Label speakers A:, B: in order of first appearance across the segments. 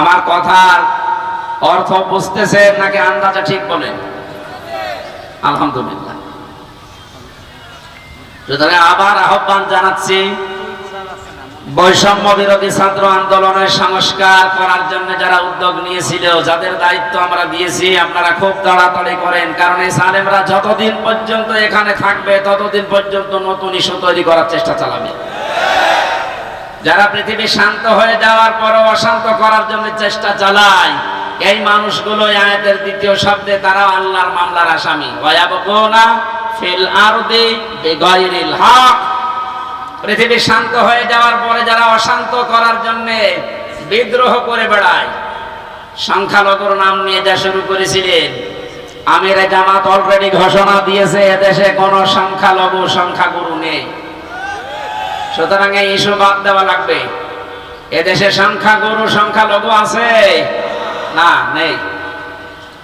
A: আমার কথার অর্থ বুঝতেছেন নাকি আন্দাজে ঠিক বলেন আলহামদুলিল্লাহ। সুতরাং আবার আহ্বান জানাচ্ছি, বৈষম্য বিরোধী ছাত্র আন্দোলনের সংস্কার করার জন্য যারা উদ্যোগ নিয়েছিল, যাদের দায়িত্ব আমরা দিয়েছি, আপনারা খুব তাড়াতাড়ি করেন, কারণ এই সালেমরা যতদিন পর্যন্ত এখানে থাকবে, ততদিন পর্যন্ত নতুন ইস্যু তৈরি করার চেষ্টা চালাবে। যারা পৃথিবী শান্ত হয়ে যাওয়ার পরও অশান্ত করার জন্য চেষ্টা চালায়, এই মানুষগুলো আয়াতের দ্বিতীয় শব্দে তারা আল্লাহর মামলার আসামি। পৃথিবী শান্ত হয়ে যাওয়ার পরে যারা অশান্ত করার জন্য বিদ্রোহ করে বেড়ায়, সংখ্যালঘুর নাম নিয়ে যা শুরু করেছিলেন, আমির জামাত অলরেডি ঘোষণা দিয়েছে, এদেশে কোনো সংখ্যালঘু, সংখ্যাগুরু নেই। সুতরাং এই ইস্যু বাদ দেওয়া লাগবে। এদেশে সংখ্যা গরু সংখ্যা লঘু আছে? না, নেই।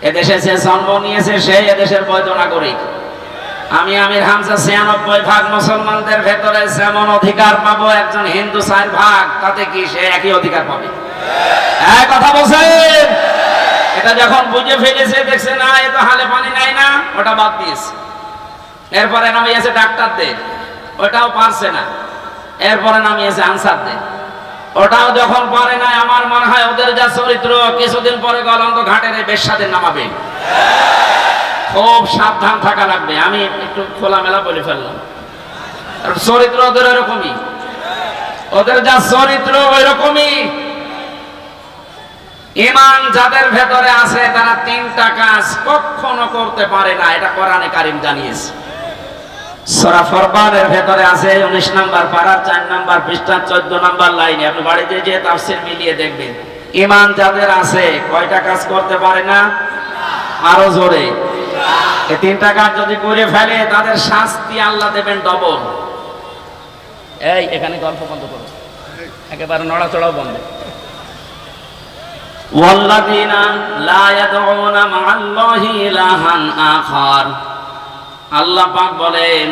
A: এদেশে যে জন্ম নিয়েছে, সে এদেশের বৈধ নাগরিক। আমি আমির হামজা ছিয়ানব্বই ভাগ মুসলমানদের ভেতরে যেমন অধিকার পাবো, একজন হিন্দু চার ভাগ, তাতে কি সে একই অধিকার পাবে? এক কথা বলছেন? এটা যখন বুঝে ফেলেছে, দেখছে না, এ তো হালে পানি নাই না, ওটা বাদ দিয়েছে। এরপরে নামিয়েছে ডাক্তারদের। ওটাও পারছে না। এরপরে নামিয়েছে আনসারদের ওটাও যখন পারে না আমার মনে হয় ওদের যা চরিত্র, কিছুদিন পরে গলন্ত ঘাটের এই বেশ্যাদের নামাবে। খুব সাবধান থাকা লাগবে, আমি একটু খোলামেলা বলে ফেললাম। চরিত্র ওদের এরকমই ওদের যা চরিত্র ওই রকমই ইমান যাদের ভেতরে আছে, তারা তিনটা কাজ কখনো করতে পারে না, এটা কোরআনে কারিম জানিয়েছে। সূরা ফরকানের ভেতরে আছে 19 নাম্বার পারার 4 নাম্বার পৃষ্ঠা 14 নাম্বার লাইনে আপনি বাড়িতে যে তাফসীর মিলিয়ে দেখবেন ইমান যাদের আছে কয়টা কাজ করতে পারে না আরো জোরে এই তিনটা কাজ যদি করে ফেলে তাদের শাস্তি আল্লাহ দেবেন ডবল এই এখানে গল্প বন্ধ করো একেবারে নড়াচড়াও বন্ধ والذين لا يدعون مع الله إلها آخر আল্লাহ পাক বলেন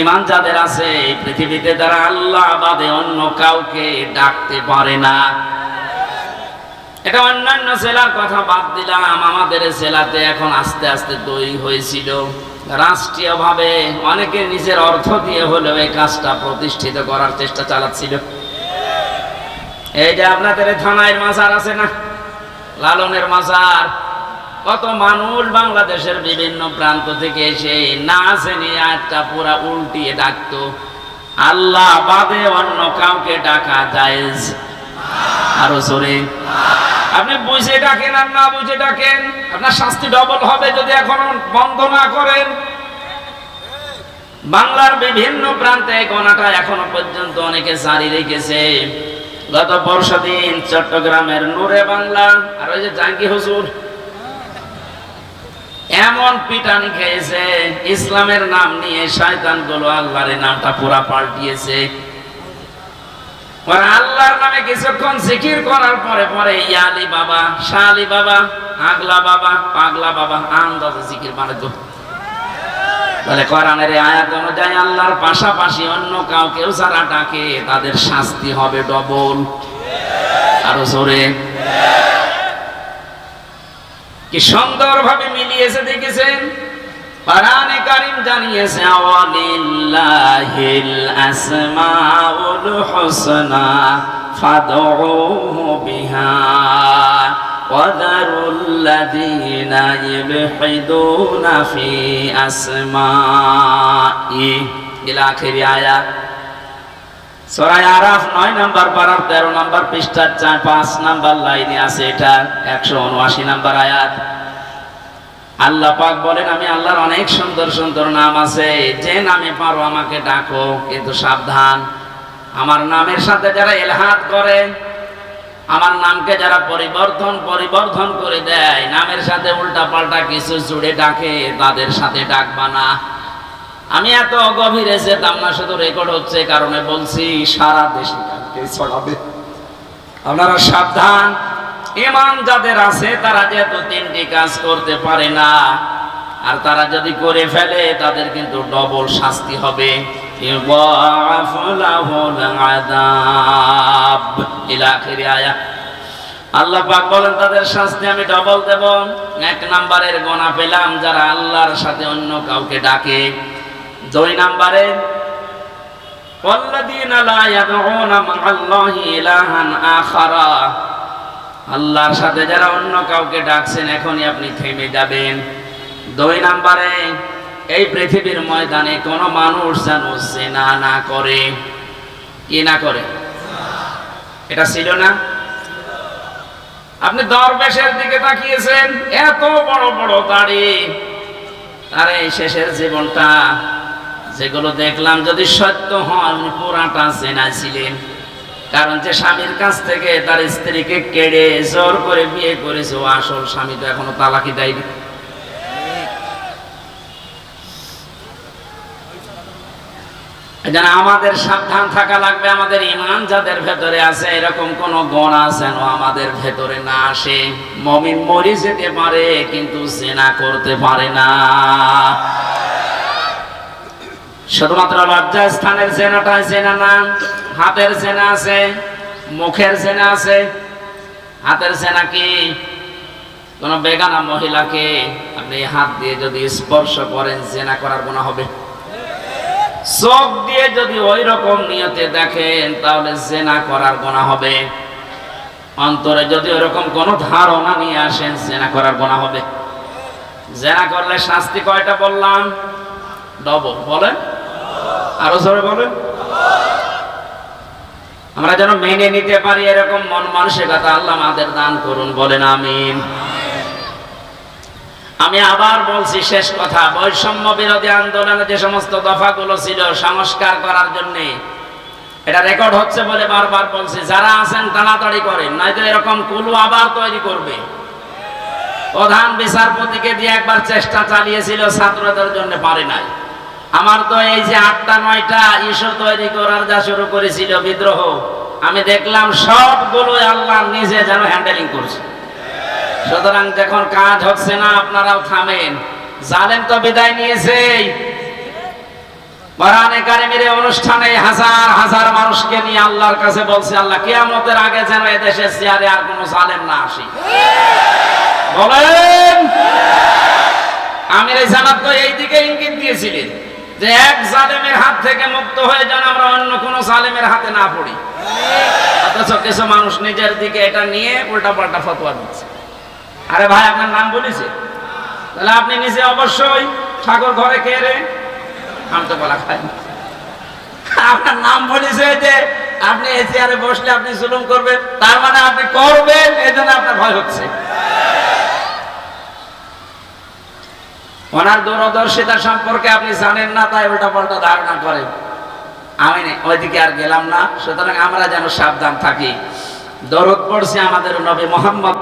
A: ইমান যাদের আছে, এই পৃথিবীতে তারা আল্লাহ বাদে অন্য কাউকে ডাকতে পারে না। এটা অন্যান্য জেলার কথা বাদ দিলাম, আমাদের জেলাতে এখন আস্তে আস্তে তৈরি হয়েছিল। রাষ্ট্রীয়ভাবে অনেকে নিজের অর্থ দিয়ে হলেও এই কাজটা প্রতিষ্ঠিত করার চেষ্টা চালাচ্ছিল। এই যে আপনাদের থানায় মাজার আছে না? লালনের মাজার। কত মানুষ বাংলাদেশের বিভিন্ন প্রান্ত থেকে এসে না জেনে একটা পুরা উল্টিয়ে ডাকতো, আল্লাহ বাদে অন্য কাউকে ডাকা জায়েজ। আরও জোরে, আপনি বুঝে ডাকেন আর না বুঝে ডাকেন, আপনার শাস্তি ডবল হবে যদি এখন বন্ধ না করেন। বাংলার বিভিন্ন প্রান্তে গণাটা এখনও পর্যন্ত অনেকে জারি রেখেছে। গত পরশু দিন চট্টগ্রামের নূরে বাংলা, আর ওই যে জাঙ্গি হুজুর এমন পিটানি খেয়েছে, ইসলামের নাম নিয়ে শয়তানগুলো আল্লাহর নামটা পুরা পাল্টিয়েছে। আল্লাহর নামে কিছুক্ষণ জিকির করার পরে পরে ইয়ালি বাবা শালি বাবা, আগলা বাবা, পাগলা বাবা আন্দাজে জিকির মানে তো। তাহলে কোরআনের আয়াত অনুযায়ী আল্লাহর পাশাপাশি অন্য কাউকেও যারা ডাকে, তাদের শাস্তি হবে ডবল। আরও জোরে। কি সুন্দরভাবে মিলিয়েছে দেখেছেন কোরআনে কারীম জানিয়েছে আওয়ালিল্লাহিল আসমাউল হুসনা ফাদউহু বিহা وذروا الذين يلحدون في أسمائه إلى آخر آية আমি আল্লাহর অনেক সুন্দর সুন্দর নাম আছে, যে নামে পারো আমাকে ডাকো, কিন্তু সাবধান। আমার নামের সাথে যারা এলহাত করে, আমার নামকে যারা পরিবর্তন পরিবর্তন করে দেয়, নামের সাথে উল্টা পাল্টা কিছু জুড়ে ডাকে, তাদের সাথে ডাকবা না। আমি এত গভীরে যেতাম না, শুধু রেকর্ড হচ্ছে কারণে বলছি, সারা দেশে ছড়াবে। আপনারা সাবধান ইমান যাদের আছে, তারা যেহেতু তিনটি কাজ করতে পারে না, আর তারা যদি করে ফেলে, তাদের কিন্তু ডবল শাস্তি হবে। আল্লাহ পাক বলেন, তাদের শাস্তি আমি ডবল দেব। এক নাম্বারের গোনা পেলাম, যারা আল্লাহর সাথে অন্য কাউকে ডাকে। দুই নাম্বারে। আল্লাহর সাথে যারা অন্য কাউকে ডাকছেন, এখনই আপনি থেমে যাবেন। দুই নাম্বারে, এই পৃথিবীর ময়দানে কোন মানুষ যেন সেনা না করে। কি না করে? এটা ছিল না? আপনি দরবেশের দিকে তাকিয়েছেন, এত বড় বড় তারে। তারে এই শেষের জীবনটা যেগুলো দেখলাম যদি সত্য হয়, উনি পুরাটা চেনা ছিলেন। কারণ যে স্বামীর কাছ থেকে তার স্ত্রীকে কেড়ে জোর করে বিয়ে করেছে, ও আসল স্বামী তো এখনও তালাকি দেয়নি। যেন আমাদের সাবধান থাকা লাগবে, আমাদের ইমান যাদের ভেতরে আছে, এরকম কোন গণ আছে আমাদের ভেতরে না আসে। মমিন মরি যেতে পারে, কিন্তু জেনা করতে পারে না। শুধুমাত্র লজ্জা স্থানের জেনাটা জেনা না, হাতের জেনা আছে, মুখের জেনা আছে। হাতের জেনা কি? কোন বেগানা মহিলাকে আপনি হাত দিয়ে যদি স্পর্শ করেন, জেনা করার গুণা হবে। চোখ দিয়ে যদি ওই রকম নিয়তে দেখেন, তাহলে জেনা করার গোনা হবে। অন্তরে যদি ওরকম কোনো ধারণা নিয়ে আসেন, জেনা করার গোনা হবে। জেনা করলে শাস্তি কয়টা বললাম? ডবল। বলেন। আরও জোরে বলেন। আমরা যেন মেনে নিতে পারি এরকম মন মানসিকতা আল্লাহ আমাদের দান করুন, বলেন আমিন। আমি আবার বলছি শেষ কথা, বৈষম্য বিরোধী আন্দোলনে যে সমস্ত দফাগুলো ছিল সংস্কার করার জন্য, এটা রেকর্ড হচ্ছে বলে বারবার বলছি, যারা আছেন তাড়াতাড়ি করেন, নয়তো এরকম কুলু আবার তৈরি করবে। প্রধান বিচারপতিকে দিয়ে একবার চেষ্টা চালিয়েছিল, ছাত্রদের জন্য পারে নাই। আমার তো এই যে আটটা, নয়টা ইস্যু তৈরি করার যা শুরু করেছিল বিদ্রোহ, আমি দেখলাম সবগুলো আল্লাহ নিজে যেন হ্যান্ডেলিং করছে। সুতরাং যখন কাজ হচ্ছে না, আপনারাও থামেন। জালেম তো বিদায় নিয়েছে। অনুষ্ঠানে হাজার হাজার মানুষকে নিয়ে আল্লাহর কাছে বলছে, আল্লাহ, কিয়ামতের আগে যেন এদেশের চেয়ারে আর কোনো জালেম না আসে। বলেন! আমির এই জানাত তো এই দিকে ইঙ্গিত দিয়েছিলেন। যে এক জালেমের হাত থেকে মুক্ত হয়ে যেন, আমরা অন্য কোনো জালেমের হাতে না পড়ি। অথচ কিছু মানুষ নিজের দিকে এটা নিয়ে উল্টা পাল্টা ফতোয়া দিচ্ছে। আরে ভাই, আপনার নাম বলেছে? তাহলে আপনি নিজে অবশ্যই ঠাকুর ঘরে খেয়ে রে। আমি তো বলা খাই। আপনার নাম বলেছে যে আপনি এই চেয়ারে বসলে আপনি জুলুম করবেন, তার মানে আপনি করবেন, এই জন্য আপনার ভয় হচ্ছে। ওনার দূরদর্শিতা সম্পর্কে আপনি জানেন না, তাই উল্টা পাল্টা ধারণা করেন আমি ওইদিকে আর গেলাম না। সুতরাং আমরা যেন সাবধান থাকি। দরদ পড়ছে আমাদের নবী মোহাম্মদ।